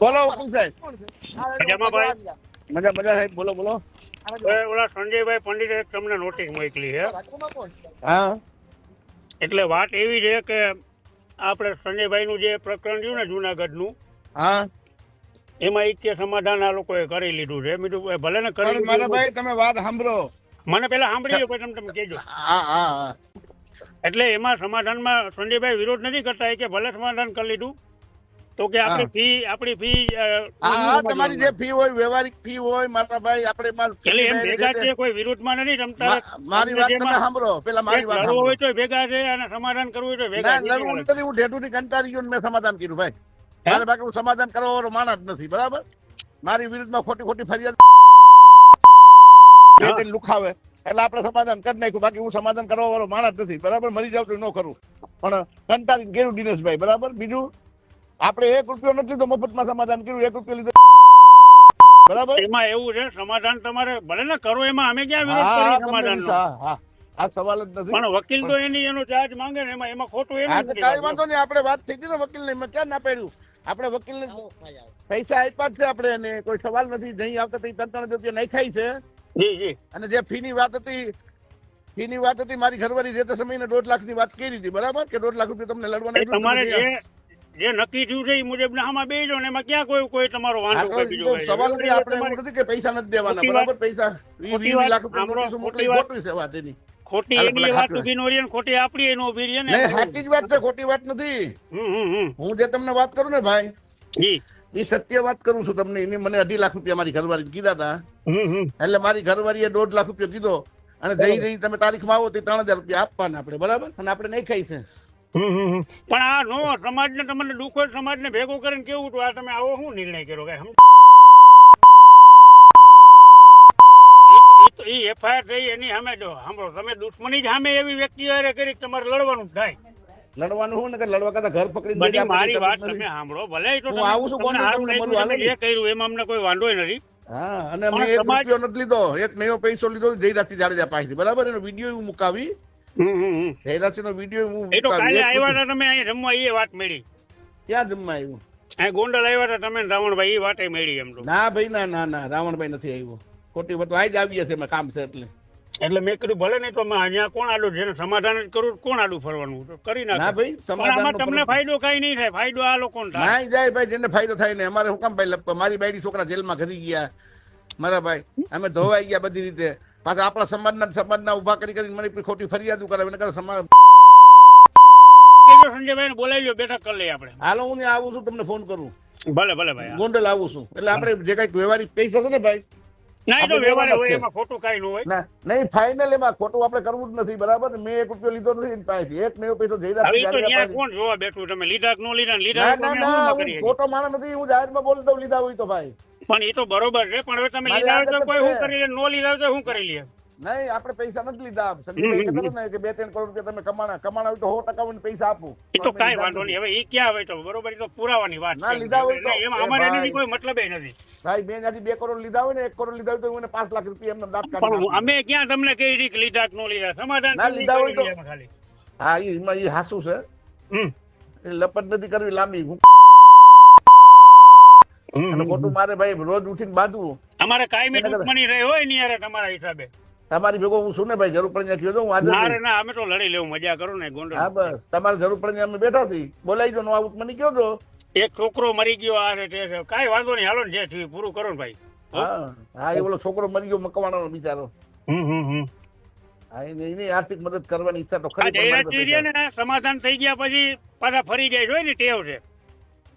બોલો હુકમ સાહેબ મજામાં મજા મજા સાહેબ બોલો બોલો. ઓલા સંજયભાઈ પંડિતે તમને નોટિસ મોકલી છે. હા એટલે વાત એવી છે કે આપણે સંજયભાઈ નું જે પ્રકરણ થયું ને જુનાગઢનું હા. એમાં ઈચ્છે સમાધાન આ લોકોએ કરી લીધું છે. મીઠું ભલે ને કરી મારા ભાઈ તમે વાત સાંભળો. મને પેલા સાંભળી લો પછી તમે કહેજો. હા હા હા. એટલે એમાં સમાધાનમાં સંજયભાઈ વિરોધ નથી કરતા એ કે ભલે સમાધાન કરી લીધું. તો કે આપણી ફી આપણી ફી હા તમારી જે ફી હોય વ્યવહારિક ફી હોય મારા ભાઈ આપણે માલ- એટલે એમ ભેગા છે. કોઈ વિરોધમાં નથી રમતા મારી વાત તમે સાંભળો પેલા મારી વાત લડવું હોય તો ભેગા છે અને સમાધાન કરવું હોય તો ભેગા. લડવું નથી હું ઢેઢું થી કંટાળી ગયો મેં સમાધાન કર્યું ભાઈ. મારે બાકી હું સમાધાન કરવા વાળો માણસ જ નથી બરાબર? મારી વિરુદ્ધમાં ખોટી ખોટી ફરિયાદ. લુખાવે એટલે આપણે સમાધાન કરી નાખ્યું બાકી હું સમાધાન કરવા વાળો માણસ નથી બરાબર? મરી જાવ તો ન કરું. પણ કંટાળી ગેરું દિનેશભાઈ બરાબર? બીજું આપણે એક રૂપિયો નથી લીધો મફતમાં સમાધાન કર્યું એક રૂપિયો લીધો બરાબર? એમાં એવું છે સમાધાન તમારે ભલે ને કરો એમાં અમે ક્યાં વિરોધ કરીએ હા હા આ સવાલ જ નથી. પણ વકીલ તો એની એનો ચાર્જ માંગે ને એમાં એમાં ખોટું એમ નથી કાઈ વાંધો નહીં આપણે વાત થઈ હતી ને વકીલ ને મેં ક્યાં ના પડ્યું? આપણે વકીલ ને પૈસા આપ્યા છે આપણે એને કોઈ સવાલ નથી નહીં આવતા તો ત્રણ ત્રણ રૂપિયા નાખાય છે. જી જી. અને જે ફી ની વાત હતી ફી ની વાત હતી મારી ઘરવાળી જે તે સમયે દોઢ લાખની વાત કરી હતી બરાબર? કે દોઢ લાખ રૂપિયા તમને લડવાના તમારે જે જે નક્કી થયું છે એ મુજબ આમાં બેજો ને એમાં ક્યાં કોઈ કોઈ તમારો વાંધો કોઈ બીજો કઈ સવાલ. આપણે નથી કે પૈસા નથી દેવાના બરાબર? પૈસા વીસ ખોટી વીસ વાત લાખ રૂપિયા મોટી વાત- ખોટી છે વાત એની ખોટી એની વાત ઊભી નો રહી ખોટી આપડી એનો ઊભી રહી ને સાચી જ વાત છે ખોટી વાત નથી. હું જે તમને વાત કરું ને ભાઈ એ સત્ય વાત કરું છું તમને એને મને અઢી લાખ રૂપિયા મારી ઘરવાળી કીધા હતા એટલે મારી ઘરવાળીએ દોઢ લાખ રૂપિયા કીધો. અને જઈ જઈ તમે તારીખમાં આવો તો ત્રણ હજાર રૂપિયા આપવાના આપણે બરાબર? અને આપણે નહીં ખાઈ છે. પણ આ નો સમાજને તમને દુઃખ સમાજને ભેગો કરીને કેવું હતું? આ તમે આવો શું નિર્ણય કર્યો? કે તો એફઆઈઆર થઈ એની સામે જો સાંભળો તમે દુશ્મની જ સામે એવી વ્યક્તિ હારે કરી તમારે લડવાનું થાય. લડવાનું શું ને કે લડવા કરતા ઘર પકડીને મારી વાત તમે સાંભળો ભલે તો હું આવું છું, કોને જે કર્યું એમાં અમને કોઈ વાંધો નથી. હા અને મેં એક સમાજ- રૂપિયો નથી લીધો એક નવો પૈસો લીધો જયરાજથી જાડેજા પાસેથી. બરાબર? એનો વીડિયો મુકાવી. હમ હમ. વીડિયો હું એ તો કાલે આવ્યા હતા તમે અહીં રમવા એ વાત મળી. ક્યાં જમવા આવ્યું? અહીં ગોંડલ આવ્યા હતા તમે રાવણભાઈ એ વાતે મળી એમ તો. ના ભાઈ ના ના ના રાવણભાઈ નથી આવ્યો. ખોટી વાત આજ આવી છે એમાં કામ છે એટલે. એટલે મેં કીધું ભલે નહીં તો અહીંયા કોણ આડું? જેને સમાધાન જ કરું કોણ આડું ફરવાનું? તો કરી ના ભાઈ સમાધાન તમને ફાયદો કઈ નહીં થાય. ફાયદો આ લોકોને થાય. ના જાય ભાઈ જેને ફાયદો થાય ને અમારે હું કામ ભાઈ મારી બાયડી છોકરા જેલમાં ઘરી ગયા. મારા ભાઈ અમે ધોવાઈ ગયા બધી રીતે. પાછા આપણા સમાજના સમાજના ઊભા કરી કરીને મને ખોટી ફરિયાદો કરાવે એને સમાજ સંજયભાઈ બોલાવી લ્યો બેઠક કરી લઈએ આપણે. હાલો હું આવું છું તમને ફોન કરું. ભલે ભલે ભાઈ ગોંડલ આવું છું. એટલે આપણે જે કંઈક વ્યવહારિક પૈસા છે ને ભાઈ ના એ તો આપણે વ્યવહાર દેવાના જ હોય છે. એમાં ખોટું નહીં એમાં આપણે કરવું જ નથી બરાબર? મેં એક રૂપિયો લીધો નથી પાસેથી. એક નવો પૈસો જયરાજ હવે ઈ તો ન્યાય કોણ જોવા બેઠું? તમે લીધા ખોટો માણસ નથી હું જાહેરમાં બોલી દઉં લીધા હોય તો ભાઈ. પણ એ તો બરોબર છે પણ હવે તમે લીધા હોય તો કોઈ. શું કરી લે નો લીધા હોય તો શું કરી લે. નહીં આપણે પૈસા નથી લીધા સંજયભાઈ ને કે બે ત્રણ કરોડ રૂપિયા તમે કમાણા. કમાણા હોય તો સો ટકા પૈસા આપું. એ તો કાંઈ વાંધો નહીં. હવે એ ક્યાં હોય તો? બરોબર એ તો પુરાવાની વાત ના, લીધા હોય તો- એમ એ અમારે એની કોઈ મતલબ નથી. ભાઈ મેં ત્યાંથી બે કરોડ લીધા હોય ને એક કરોડ લીધા હોય તો હું પાંચ લાખ રૂપિયા એમને દાંત પણ કાઢી અમે ક્યાં તમને કઈ હતી લીધા કે ન લીધા? સમાધાન ના, લીધા હોય તો- એમાં હા એમાં એ હાસુ છે. એ લપટ નથી કરવી લાંબી. હું અને. ખોટું મારે ભાઈ રોજ ઉઠીને બાંધવું. અમારે કાયમી દુશ્મની રહી હોય ને યાર તમારા હિસાબે. તમારી ભેગો હું શું ને ભાઈ જરૂર પડે કહેજો હું હાજર ના ના અમે તો લડી લેવું મજા કરો ને ગોંડલ. હા બસ. તમારે જરૂર પડે અમે બેઠા હતી બોલાવી દો નો આવું મને કહો છો એક છોકરો મરી ગયો આ રે તે છે. વાંધો નહીં હાલો ને જે થયું પૂરું કરો ને ભાઈ. હા? હા એ ઓલો છોકરો મરી ગયો મકવાણાનો બિચારો. હમ હમ હમ. હા એને એની આર્થિક મદદ કરવાની ઈચ્છા તો ખરી સમાધાન થઈ ગયા પછી પાછા ફરી જાય છે ને ટેવ છે.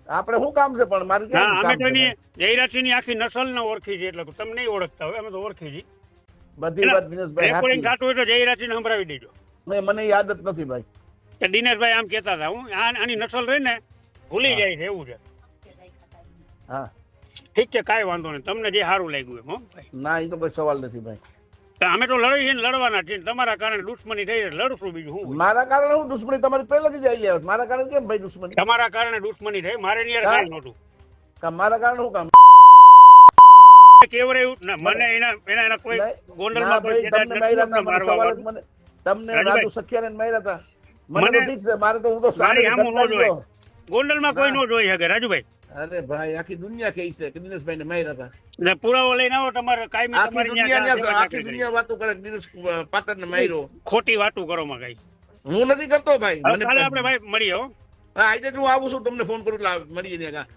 આપણે શું કામ છે પણ મારે હા અમે તો એની જયરાજસિંહની આખી નસલ ને ઓળખી છે એટલે તમે નહીં ઓળખતા હોય અમે તો ઓળખી છીએ. બધી વાત દિનેશભાઈ રેકોર્ડિંગ થતું હોય તો જયરાજસિંહ સંભળાવી દેજો. મને યાદ આદત નથી ભાઈ. દિનેશભાઈ આમ કહેતા હતા હું આની નસલ રહી ને ભૂલી જાય છે એવું છે. હા. ઠીક છે કાંઈ વાંધો નહીં તમને જે સારું લાગ્યું એમ ના એ તો કોઈ સવાલ નથી ભાઈ. અમે તો લડી છે ને લડવાના છીએ તમારા કારણે દુશ્મની થઈ છે લડશું બીજું હું મારા કારણે હું દુશ્મની? તમારી પહેલાથી જ આવી મારા કારણે કેમ ભાઈ દુશ્મની? તમારા કારણે દુશ્મની થઈ? મારે ની યાર હા. કાંઈ નહોતું. મારા કારણે શું કામ? કેવરે એવું ના, મને એના એના એના કોઈ ગોંડલમાં કોઈ તમને માર્યા હતા. મને તમને રાજુ સખિયાને માર્યા હતા. મને ઠીક છે મારે તો હું તો સામે. ગોંડલમાં કોઈ નો. ન જોઈ શકે રાજુભાઈ. અરે ભાઈ આખી દુનિયા કહી છે કે દિનેશભાઈ ને માર્યા હતા. એટલે પુરાવો લઈને આવો તમારે કાયમી આખી દુનિયા આખી દુનિયા વાતો કરે દિનેશ પાટણ ને માર્યો ખોટી વાતો કરો માં કઈ. હું નથી કરતો ભાઈ. મને આપણે ભાઈ મળીએ હો. હા આજે હું આવું છું તમને ફોન કરું એટલે મળીએ ત્યાં